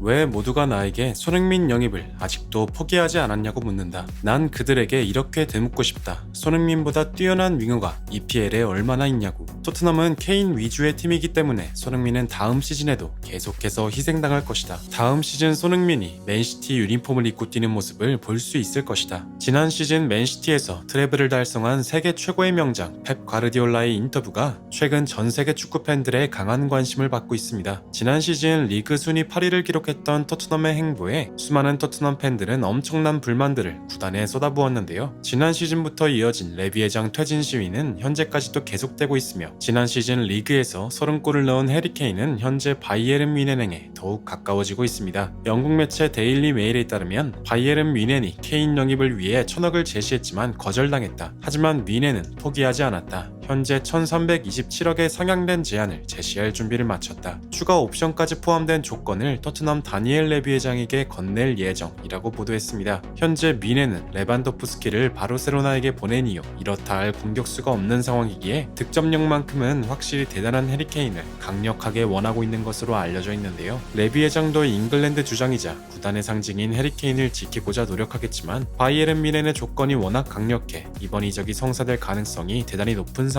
왜 모두가 나에게 손흥민 영입을 아직도 포기하지 않았냐고 묻는다. 난 그들에게 이렇게 되묻고 싶다. 손흥민보다 뛰어난 윙어가 EPL에 얼마나 있냐고. 토트넘은 케인 위주의 팀이기 때문에 손흥민은 다음 시즌에도 계속해서 희생당할 것이다. 다음 시즌 손흥민이 맨시티 유니폼을 입고 뛰는 모습을 볼 수 있을 것이다. 지난 시즌 맨시티에서 트래블을 달성한 세계 최고의 명장 펩 과르디올라의 인터뷰가 최근 전 세계 축구 팬들의 강한 관심을 받고 있습니다. 지난 시즌 리그 순위 8위를 기록 했던 토트넘의 행보에 수많은 토트넘 팬들은 엄청난 불만들을 구단에 쏟아부었는데요. 지난 시즌부터 이어진 레비 회장 퇴진 시위는 현재까지도 계속되고 있으며 지난 시즌 리그에서 30골을 넣은 해리케인은 현재 바이에른 뮌헨행에 더욱 가까워지고 있습니다. 영국 매체 데일리 메일에 따르면 바이에른 뮌헨이 케인 영입을 위해 천억을 제시했지만 거절당했다. 하지만 뮌헨은 포기하지 않았다. 현재 1327억의 상향된 제안을 제시할 준비를 마쳤다. 추가 옵션까지 포함된 조건을 토트넘 다니엘 레비 회장에게 건넬 예정이라고 보도했습니다. 현재 미네는 레반도프스키를 바르셀로나에게 보낸 이후 이렇다 할 공격수가 없는 상황이기에 득점력만큼은 확실히 대단한 해리케인을 강력하게 원하고 있는 것으로 알려져 있는데요. 레비 회장도 잉글랜드 주장이자 구단의 상징인 해리케인을 지키고자 노력하겠지만 바이에른 미넨의 조건이 워낙 강력해 이번 이적이 성사될 가능성이 대단히 높은 상황입니다.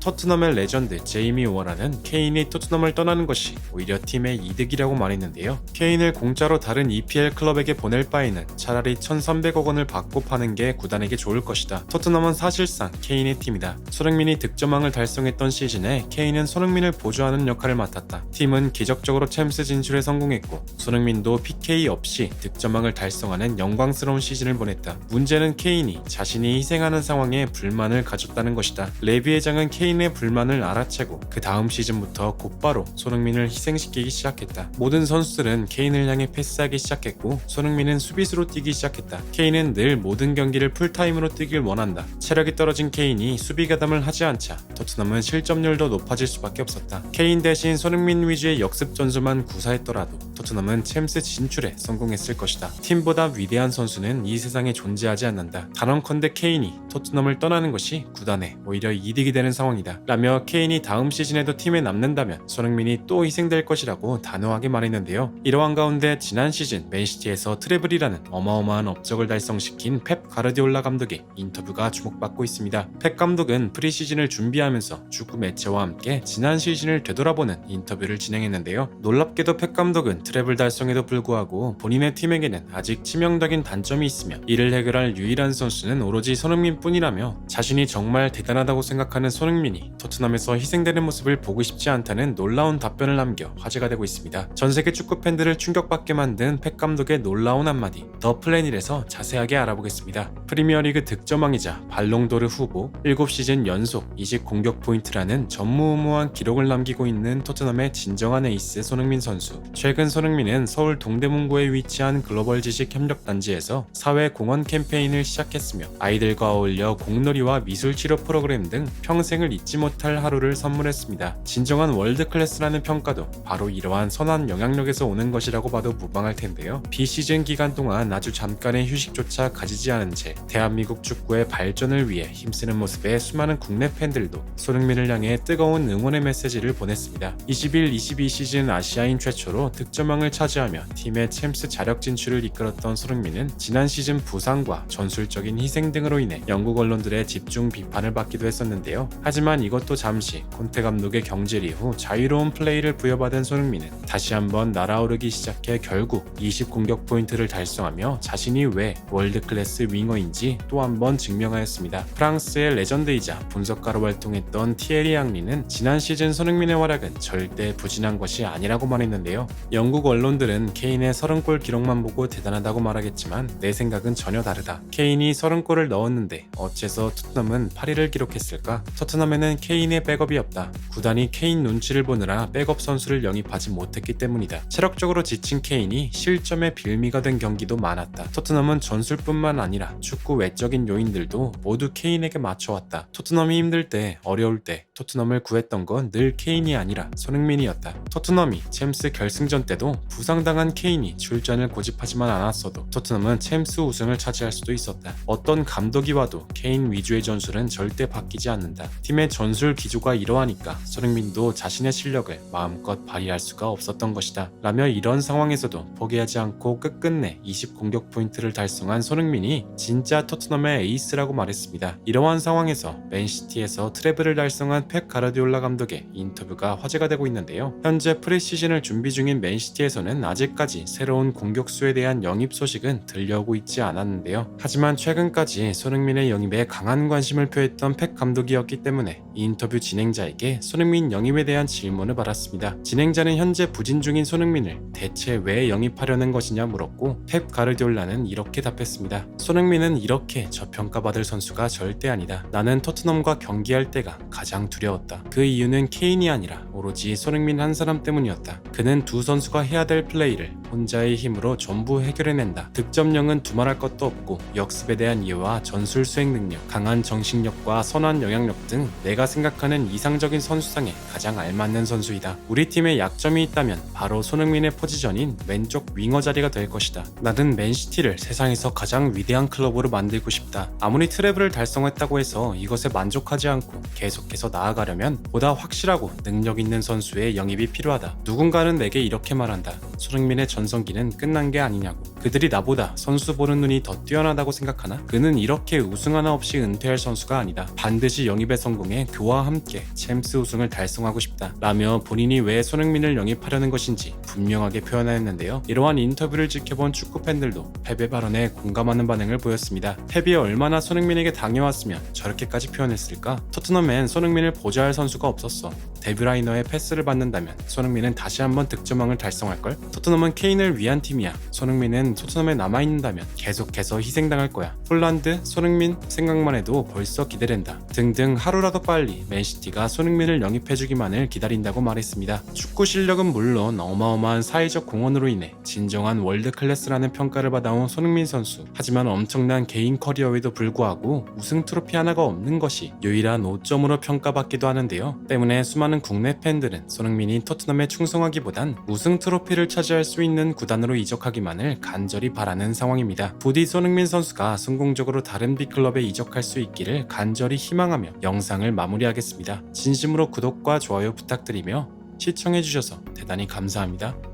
토트넘의 레전드 제이미 워라는 케인이 토트넘을 떠나는 것이 오히려 팀의 이득이라고 말했는데요. 케인을 공짜로 다른 EPL 클럽에게 보낼 바에는 차라리 1,300억 원을 받고 파는 게 구단에게 좋을 것이다. 토트넘은 사실상 케인의 팀이다. 손흥민이 득점왕을 달성했던 시즌에 케인은 손흥민을 보조하는 역할을 맡았다. 팀은 기적적으로 챔스 진출에 성공했고 손흥민도 PK 없이 득점왕을 달성하는 영광스러운 시즌을 보냈다. 문제는 케인이 자신이 희생하는 상황에 불만을 가졌다는 것이다. 레비 회장은 케인의 불만을 알아채고 그 다음 시즌부터 곧바로 손흥민을 희생시키기 시작했다. 모든 선수들은 케인을 향해 패스하기 시작했고 손흥민은 수비수로 뛰기 시작했다. 케인은 늘 모든 경기를 풀타임으로 뛰길 원한다. 체력이 떨어진 케인이 수비 가담을 하지 않자 토트넘은 실점률도 높아질 수밖에 없었다. 케인 대신 손흥민 위주의 역습 전술만 구사했더라도 토트넘은 챔스 진출에 성공했을 것이다. 팀보다 위대한 선수는 이 세상에 존재하지 않는다. 단언컨대 케인이 토트넘을 떠나는 것이 구단에 오히려 이 득이 되는 상황이다. 라며 케인이 다음 시즌에도 팀에 남는다면 손흥민이 또 희생될 것이라고 단호하게 말했는데요. 이러한 가운데 지난 시즌 맨시티에서 트래블이라는 어마어마한 업적을 달성시킨 펩 가르디올라 감독의 인터뷰가 주목받고 있습니다. 펩 감독은 프리시즌을 준비하면서 축구 매체와 함께 지난 시즌을 되돌아보는 인터뷰를 진행했는데요. 놀랍게도 펩 감독은 트래블 달성에도 불구하고 본인의 팀에게는 아직 치명적인 단점이 있으며 이를 해결할 유일한 선수는 오로지 손흥민 뿐이라며 자신이 정말 대단하다고 생각 하는 손흥민이 토트넘에서 희생되는 모습을 보고 싶지 않다는 놀라운 답변을 남겨 화제가 되고 있습니다. 전 세계 축구 팬들을 충격받게 만든 펩 감독의 놀라운 한마디 더 플랜일에서 자세하게 알아보겠습니다. 프리미어리그 득점왕이자 발롱도르 후보 7시즌 연속 20 공격 포인트라는 전무후무한 기록을 남기고 있는 토트넘의 진정한 에이스 손흥민 선수. 최근 손흥민은 서울 동대문구에 위치한 글로벌 지식 협력 단지에서 사회 공헌 캠페인을 시작했으며 아이들과 어울려 공놀이와 미술 치료 프로그램 등 평생을 잊지 못할 하루를 선물했습니다. 진정한 월드 클래스라는 평가도 바로 이러한 선한 영향력에서 오는 것이라고 봐도 무방할 텐데요. 비시즌 기간 동안 아주 잠깐의 휴식조차 가지지 않은 채 대한민국 축구의 발전을 위해 힘쓰는 모습에 수많은 국내 팬들도 손흥민을 향해 뜨거운 응원의 메시지를 보냈습니다. 21-22 시즌 아시아인 최초로 득점왕을 차지하며 팀의 챔스 자력 진출을 이끌었던 손흥민은 지난 시즌 부상과 전술적인 희생 등으로 인해 영국 언론들의 집중 비판을 받기도 했었는데 요. 하지만 이것도 잠시 콘테 감독의 경질 이후 자유로운 플레이를 부여받은 손흥민은 다시 한번 날아오르기 시작해 결국 20 공격 포인트를 달성하며 자신이 왜 월드 클래스 윙어인지 또 한 번 증명하였습니다. 프랑스의 레전드이자 분석가로 활동했던 티에리 앙리는 지난 시즌 손흥민의 활약은 절대 부진한 것이 아니라고 말했는데요. 영국 언론들은 케인의 30골 기록만 보고 대단하다고 말하겠지만 내 생각은 전혀 다르다. 케인이 30골을 넣었는데 어째서 토트넘은 8위를 기록했을까? 토트넘에는 케인의 백업이 없다. 구단이 케인 눈치를 보느라 백업 선수를 영입하지 못했기 때문이다. 체력적으로 지친 케인이 실점의 빌미가 된 경기도 많았다. 토트넘은 전술뿐만 아니라 축구 외적인 요인들도 모두 케인에게 맞춰왔다. 토트넘이 힘들 때, 어려울 때 토트넘을 구했던 건 늘 케인이 아니라 손흥민이었다. 토트넘이 챔스 결승전 때도 부상당한 케인이 출전을 고집하지만 않았어도 토트넘은 챔스 우승을 차지할 수도 있었다. 어떤 감독이 와도 케인 위주의 전술은 절대 바뀌지 않는다. 않는다. 팀의 전술 기조가 이러하니까 손흥민도 자신의 실력을 마음껏 발휘할 수가 없었던 것이다. 라며 이런 상황에서도 포기하지 않고 끝끝내 20 공격 포인트를 달성한 손흥민이 진짜 토트넘의 에이스라고 말했습니다. 이러한 상황에서 맨시티에서 트래블을 달성한 펩 가르디올라 감독의 인터뷰가 화제가 되고 있는데요. 현재 프리시즌을 준비 중인 맨시티에서는 아직까지 새로운 공격수에 대한 영입 소식은 들려오고 있지 않았는데요. 하지만 최근까지 손흥민의 영입에 강한 관심을 표했던 펩 감독이 었기 때문에 인터뷰 진행자에게 손흥민 영입에 대한 질문을 받았습니다. 진행자는 현재 부진 중인 손흥민을 대체 왜 영입하려는 것이냐 물었고 펩 가르디올라는 이렇게 답했습니다. 손흥민은 이렇게 저평가받을 선수가 절대 아니다. 나는 토트넘과 경기할 때가 가장 두려웠다. 그 이유는 케인이 아니라 오로지 손흥민 한 사람 때문이었다. 그는 두 선수가 해야 될 플레이를 혼자의 힘으로 전부 해결해낸다. 득점력은 두말할 것도 없고 역습에 대한 이해와 전술 수행 능력, 강한 정신력과 선한 영향 력 등 내가 생각하는 이상적인 선수상에 가장 알맞는 선수이다. 우리 팀에 약점이 있다면 바로 손흥민의 포지션인 왼쪽 윙어 자리가 될 것이다. 나는 맨시티를 세상에서 가장 위대한 클럽으로 만들고 싶다. 아무리 트래블을 달성했다고 해서 이것에 만족하지 않고 계속해서 나아가려면 보다 확실하고 능력 있는 선수의 영입이 필요하다. 누군가는 내게 이렇게 말한다. 손흥민의 전성기는 끝난 게 아니냐고. 그들이 나보다 선수 보는 눈이 더 뛰어나다고 생각하나? 그는 이렇게 우승 하나 없이 은퇴할 선수가 아니다. 반드시 영입에 성공해 그와 함께 챔스 우승을 달성하고 싶다. 라며 본인이 왜 손흥민을 영입하려는 것인지 분명하게 표현하였는데요. 이러한 인터뷰를 지켜본 축구 팬들도 펩의 발언에 공감하는 반응을 보였습니다. 펩이 얼마나 손흥민에게 당해왔으면 저렇게까지 표현했을까? 토트넘엔 손흥민을 보좌할 선수가 없었어. 데브라이너의 패스를 받는다면 손흥민은 다시 한번 득점왕을 달성할걸? 토트넘은 케인을 위한 팀이야. 손흥민은 토트넘에 남아있는다면 계속해서 희생당할 거야. 폴란드, 손흥민 생각만 해도 벌써 기대된다. 등등 하루라도 빨리 맨시티가 손흥민을 영입해주기만을 기다린다고 말했습니다. 축구 실력은 물론 어마어마한 사회적 공헌으로 인해 진정한 월드 클래스라는 평가를 받아온 손흥민 선수. 하지만 엄청난 개인 커리어에도 불구하고 우승 트로피 하나가 없는 것이 유일한 오점으로 평가받기도 하는데요. 때문에 수많은 국내 팬들은 손흥민이 토트넘에 충성하기보단 우승 트로피를 차지할 수 있는 구단으로 이적하기만을 간절히 바라는 상황입니다. 부디 손흥민 선수가 성공적으로 다른 B클럽에 이적할 수 있기를 간절히 희망하며 영상을 마무리하겠습니다. 진심으로 구독과 좋아요 부탁드리며 시청해주셔서 대단히 감사합니다.